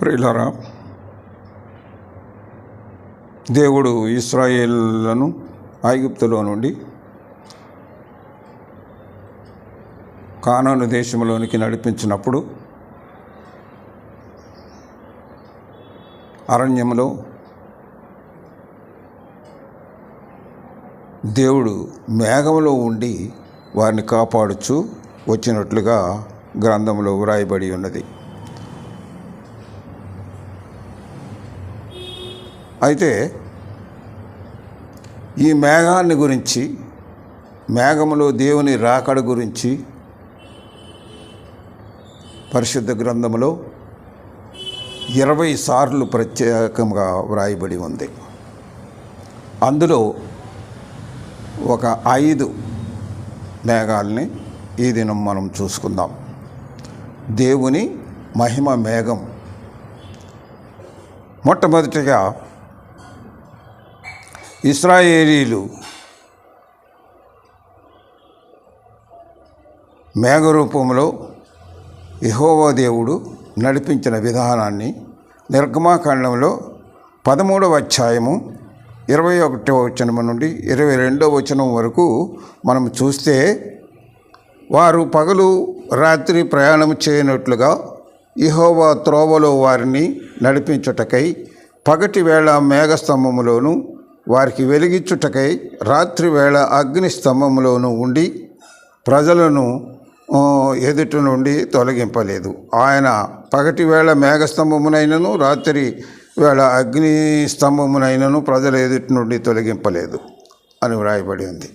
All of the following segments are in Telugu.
ప్రియులరా దేవుడు ఇస్రాయేళ్ళను ఐగుప్తులో నుండి కానాను దేశంలోనికి నడిపించినప్పుడు అరణ్యంలో దేవుడు మేఘంలో ఉండి వారిని కాపాడుచు వచ్చినట్లుగా గ్రంథంలో వ్రాయబడి ఉన్నది. అయితే ఈ మేఘాన్ని గురించి మేఘములో దేవుని రాకడ గురించి పరిశుద్ధ గ్రంథంలో ఇరవై సార్లు ప్రత్యేకంగా వ్రాయబడి ఉంది. అందులో ఒక ఐదు మేఘాలని ఈ దినం మనం చూసుకుందాం. దేవుని మహిమ మేఘం. మొట్టమొదటిగా ఇస్రాయేలీలు మేఘరూపంలో యెహోవా దేవుడు నడిపించిన విధానాన్ని నిర్గమాకాండంలో పదమూడవ అధ్యాయము ఇరవై ఒకటవ వచనం నుండి ఇరవై రెండవ వచనం వరకు మనం చూస్తే వారు పగలు రాత్రి ప్రయాణం చేయనట్లుగా ఇహోవా త్రోవలో వారిని నడిపించుటకై పగటి వేళ మేఘస్తంభములోను వారికి వెలిగించుటకై రాత్రివేళ అగ్నిస్తంభంలోనూ అగ్ని ఉండి ప్రజలను ఎదుటి నుండి తొలగింపలేదు. ఆయన పగటి వేళ మేఘస్తంభమునైనను రాత్రి వేళ అగ్ని స్తంభమునైనను ప్రజల ఎదుటి నుండి తొలగింపలేదు అని వ్రాయబడి ఉంది.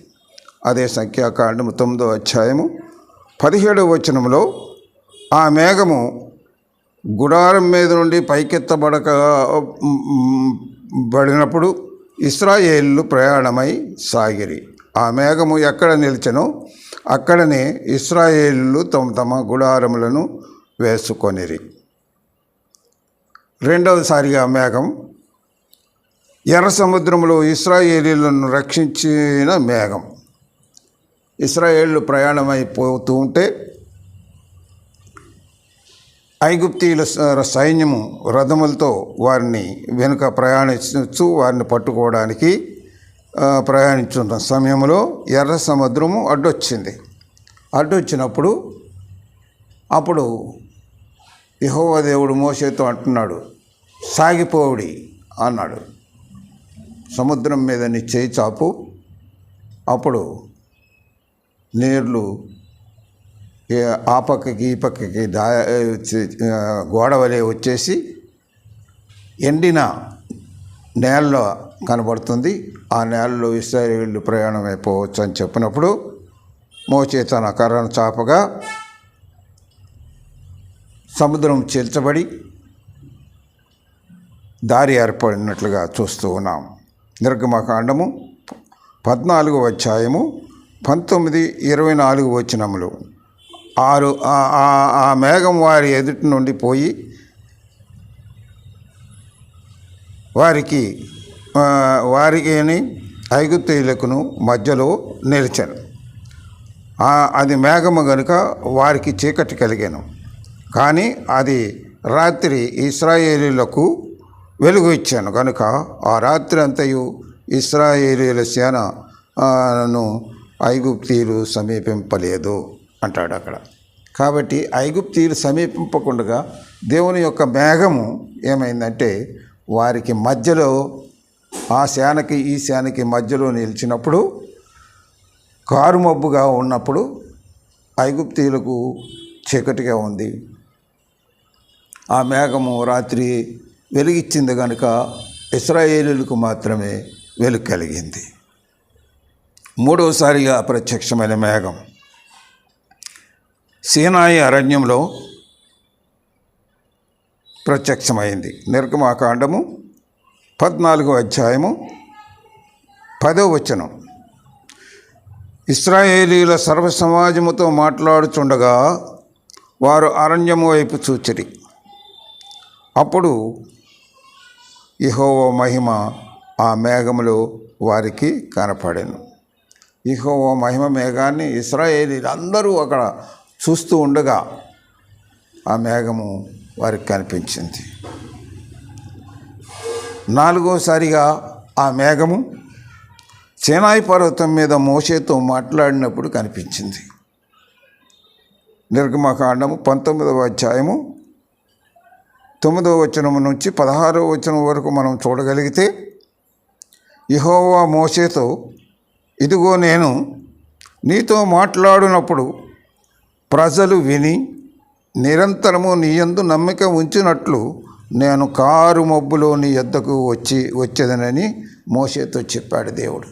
అదే సంఖ్యాకాండము తొమ్మిదో అధ్యాయము పదిహేడవ వచనంలో ఆ మేఘము గుడారం మీద నుండి పైకెత్తబడక బడినప్పుడు ఇస్రాయేళ్ళు ప్రయాణమై సాగిరి. ఆ మేఘము ఎక్కడ నిలిచెనో అక్కడనే ఇస్రాయేళ్ళు తమ తమ గుడారములను వేసుకొనిరి. రెండవసారిగా మేఘం ఎర్ర సముద్రంలో ఇస్రాయేలీలను రక్షించిన మేఘం. ఇస్రాయేళ్ళు ప్రయాణమైపోతూ ఉంటే ఐగుప్తీయుల సైన్యము రథములతో వారిని వెనుక ప్రయాణించు వారిని పట్టుకోవడానికి ప్రయాణించున్న సమయంలో ఎర్ర సముద్రము అడ్డొచ్చింది. అడ్డొచ్చినప్పుడు అప్పుడు యెహోవా దేవుడు మోసేతో అంటున్నాడు సాగిపోవుడి అన్నాడు. సముద్రం మీద నీ చేయి చాపు. అప్పుడు నీళ్ళు ఆ పక్కకి ఈ పక్కకి దా గోడవలే గోడ వచ్చేసి ఎండిన నేలలో కనబడుతుంది. ఆ నేలలో ఇస్రాయేళ్ళు ప్రయాణం అయిపోవచ్చు అని చెప్పినప్పుడు మోచే తన కర్రను చాపగా సముద్రం చీల్చబడి దారి ఏర్పడినట్లుగా చూస్తూ ఉన్నాం. నిర్గమకాండము పద్నాలుగు అధ్యాయము పంతొమ్మిది ఇరవై నాలుగు వచ్చినములు ఆరు ఆ- మేఘం వారి ఎదుటి నుండి పోయి వారికి ఆ, వారికి ఐగుప్తీయులకును మధ్యలో నిలిచాను అది మేఘము గనుక వారికి చీకటి కలిగాను. కానీ అది రాత్రి ఇస్రాయేలీలకు వెలుగు ఇచ్చాను. కనుక ఆ రాత్రి అంతయు ఇస్రాయేలీల సేనను ను ఐగుప్తీయులు సమీపింపలేదు. అంటాడు అక్కడ. కాబట్టి ఐగుప్తీయులు సమీపింపకుండా దేవుని యొక్క మేఘము ఏమైందంటే వారికి మధ్యలో ఆ సేనకి ఈ సేనకి మధ్యలో నిలిచినప్పుడు కారు మబ్బుగా ఉన్నప్పుడు ఐగుప్తీయులకు చీకటిగా ఉంది. ఆ మేఘము రాత్రి వెలిగిచ్చింది కనుక ఇస్రాయేలీలకు మాత్రమే వెలుగు కలిగింది. మూడవసారిగా ప్రత్యక్షమైన మేఘం. సీనాయి అరణ్యంలో ప్రత్యక్షమైంది. నిర్గమాకాండము పద్నాలుగో అధ్యాయము పదో వచనం. ఇస్రాయేలీల సర్వ సమాజముతో మాట్లాడుచుండగా వారు అరణ్యము వైపు చూచిరి. అప్పుడు ఇహోవ మహిమ ఆ మేఘములో వారికి కనపడాను. ఇహోవ మహిమ మేఘాన్ని ఇస్రాయేలీలు అందరూ అక్కడ చూస్తూ ఉండగా ఆ మేఘము వారికి కనిపించింది. నాలుగోసారిగా ఆ మేఘము సేనాయి పర్వతం మీద మోషేతో మాట్లాడినప్పుడు కనిపించింది. నిర్గమకాండము పంతొమ్మిదవ అధ్యాయము తొమ్మిదవ వచనం నుంచి పదహారవ వచనం వరకు మనం చూడగలిగితే యహోవా మోషేతో ఇదిగో నేను నీతో మాట్లాడినప్పుడు ప్రజలు విని నిరంతరము నీ యందు నమ్మిక ఉంచినట్లు నేను కారు మబ్బులో నీ ఎద్దకు వచ్చి వచ్చేదనని మోసేతో చెప్పాడు దేవుడు.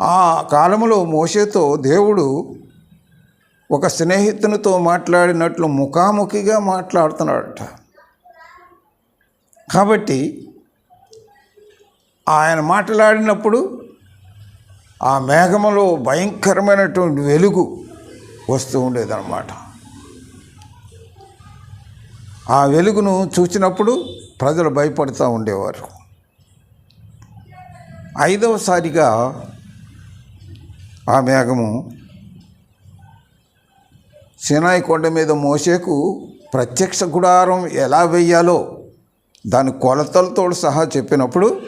ఆ కాలంలో మోషేతో దేవుడు ఒక స్నేహితునితో మాట్లాడినట్లు ముఖాముఖిగా మాట్లాడుతున్నాడట. కాబట్టి ఆయన మాట్లాడినప్పుడు ఆ మేఘములో భయంకరమైనటువంటి వెలుగు వస్తూ ఉండేదన్నమాట. ఆ వెలుగును చూసినప్పుడు ప్రజలు భయపడుతూ ఉండేవారు. ఐదవసారిగా ఆ మేఘము సినాయి కొండ మీద మోసేకు ప్రత్యక్ష గుడారం ఎలా వెయ్యాలో దాని కొలతలతో సహా చెప్పినప్పుడు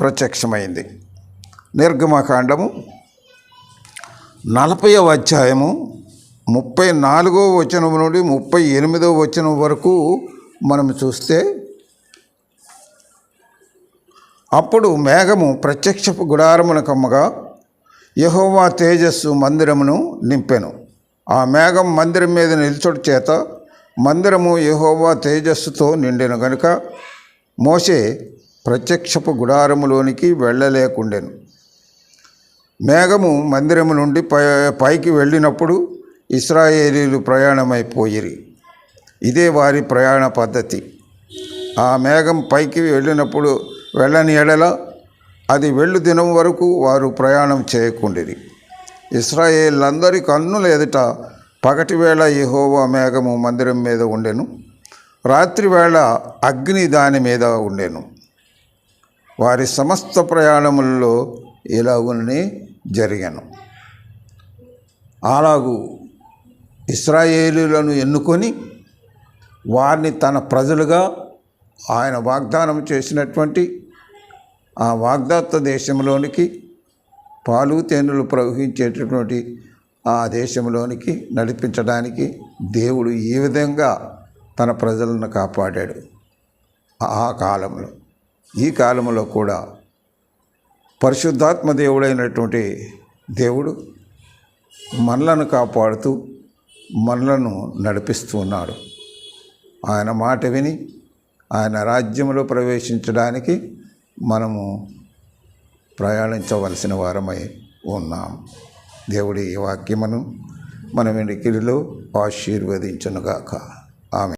ప్రత్యక్షమైంది. నిర్గమకాండము నలభైవ అధ్యాయము ముప్పై నాలుగో వచనం నుండి ముప్పై ఎనిమిదో వచనం వరకు మనం చూస్తే అప్పుడు మేఘము ప్రత్యక్షపు గుడారమున కమ్మగా యహోవా తేజస్సు మందిరమును నింపెను. ఆ మేఘం మందిరం మీద నిల్చొడు చేత మందిరము యహోవా తేజస్సుతో నిండిన గనుక మోసే ప్రత్యక్షపు గుడారములోనికి వెళ్ళలేకుండెను. మేఘము మందిరము నుండి పై పైకి వెళ్ళినప్పుడు ఇస్రాయేలీలు ప్రయాణమైపోయిరి. ఇదే వారి ప్రయాణ పద్ధతి. ఆ మేఘం పైకి వెళ్ళినప్పుడు వెళ్ళని ఎడల అది వెళ్ళు దినం వరకు వారు ప్రయాణం చేయకుండిరి. ఇస్రాయేళ్ళందరి కన్నుల ఎదుట పగటివేళ యహోవా మేఘము మందిరం మీద ఉండెను. రాత్రివేళ అగ్ని దాని మీద ఉండెను. వారి సమస్త ప్రయాణముల్లో ఇలాగునే జరిగాను. అలాగూ ఇస్రాయేలీలను ఎన్నుకొని వారిని తన ప్రజలుగా ఆయన వాగ్దానం చేసినటువంటి ఆ వాగ్దాత్త దేశంలోనికి పాలు తేనెలు ప్రవహించేటటువంటి ఆ దేశంలోనికి నడిపించడానికి దేవుడు ఈ విధంగా తన ప్రజలను కాపాడాడు. ఆ కాలంలో ఈ కాలంలో కూడా పరిశుద్ధాత్మ దేవుడైనటువంటి దేవుడు మనలను కాపాడుతూ మనలను నడిపిస్తూ ఉన్నాడు ఆయన మాట విని ఆయన రాజ్యంలో ప్రవేశించడానికి మనము ప్రయాణించవలసిన వారమై ఉన్నాం. దేవుడి ఈ వాక్యమును మన వెనుకిడిలో ఆశీర్వదించనుగాక. ఆమె